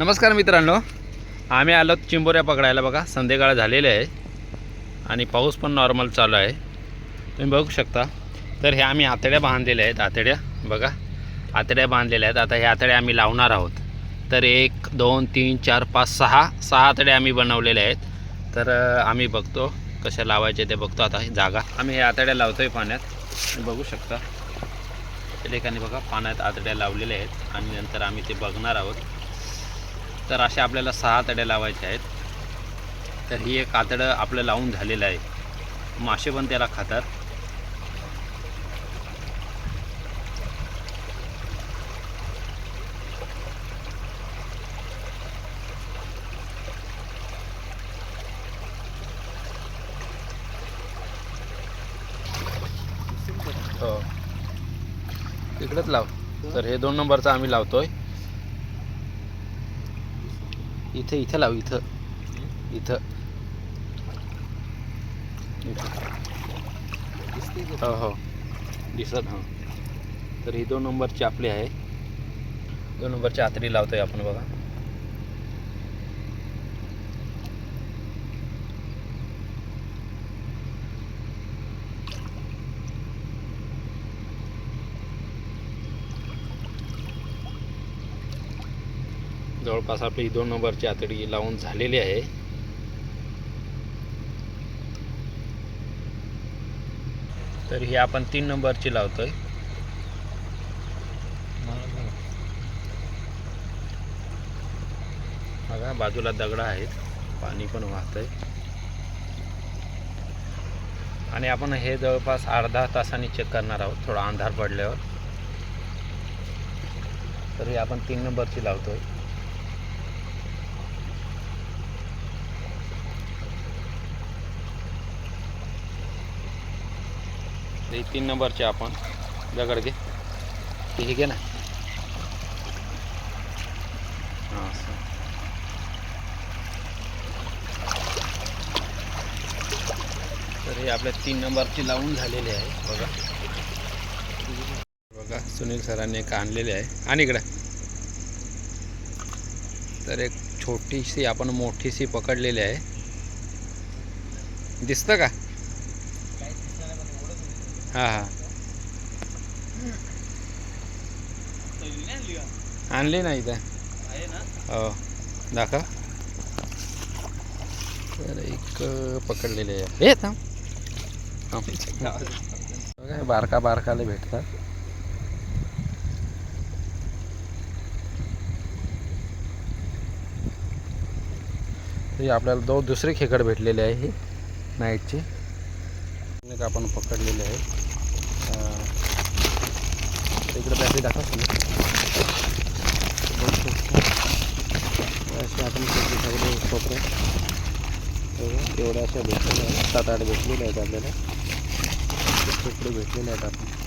नमस्कार मित्रांनो. आम्ही आलो चिंबोऱ्या पकडायला बघा. संध्याकाळ झालेले आहे. आणि पाऊस पण नॉर्मल चालू आहे. तुम्ही बघू शकता. तर हे आम्ही आतड्या बांधलेल्या आहेत. आतड्या बघा. आतड्या बांधलेल्या आहेत. आता हे आतड्या आम्ही लावणार आहोत. तर एक दोन तीन चार पाच सहा सहा आतड्या आम्ही बनवलेल्या आहेत. तर आम्ही बघतो कशा लावायचे ते बघतो आता. ही जागा. आम्ही हे आतड्या लावतो आहे पाण्यात. तुम्ही बघू शकता. त्या ठिकाणी बघा पाण्यात आतड्या लावलेल्या आहेत. आणि नंतर आम्ही ते बघणार आहोत. तर अशा आपल्याला सहा तड्या लावायच्या आहेत. तर ही एक आतडं आपलं लावून झालेलं आहे. मासे पण त्याला खातात. हो. तिकडंच लाव. तर हे दोन नंबरचं आम्ही लावतोय. इथे इथं लाव इथं. इथं. इथं. हो हो. दिसत हां. तर ही दोन नंबरची आपली आहे. दोन नंबरची आतडी लावतोय आपण बघा. जवळपास आपली दोन नंबरची आतडी लावून झालेली आहे. तर ही आपण तीन नंबरची लावतोय. बघा बाजूला दगड आहेत. पाणी पण वाहतंय. आणि आपण हे जवळपास अर्धा तासांनी चेक करणार आहोत. थोडा अंधार पडल्यावर. तर ही आपण तीन नंबरची लावतोय. हे तीन नंबरचे आपण दगड घे. हे घे ना. तर हे आपल्या तीन नंबरची लावून झालेली आहे बघा. बघा सुनील सरांनी एक आणलेले आहे. आणि इकडे. तर एक छोटीशी आपण मोठीशी पकडलेली आहे. दिसतं का? हां हां. आणली ना इथं. हो दाखव. तर एक पकडलेले आहे. हे थांब. बघा, बारका बारकाला भेटतात. हे आपल्याला दो दुसरे खेकड भेटलेले आहे हे नाईटचे. एक आपण पकडलेले आहे. अं, इकडे बॅटरी दाखवा तुम्ही असे आपण सगळे सगळे तेवढ्या अशा भेटलेल्या आहेत. सात आठ भेटलेल्या आहेत आपल्याला. खेकडे भेटलेले आहेत आपण.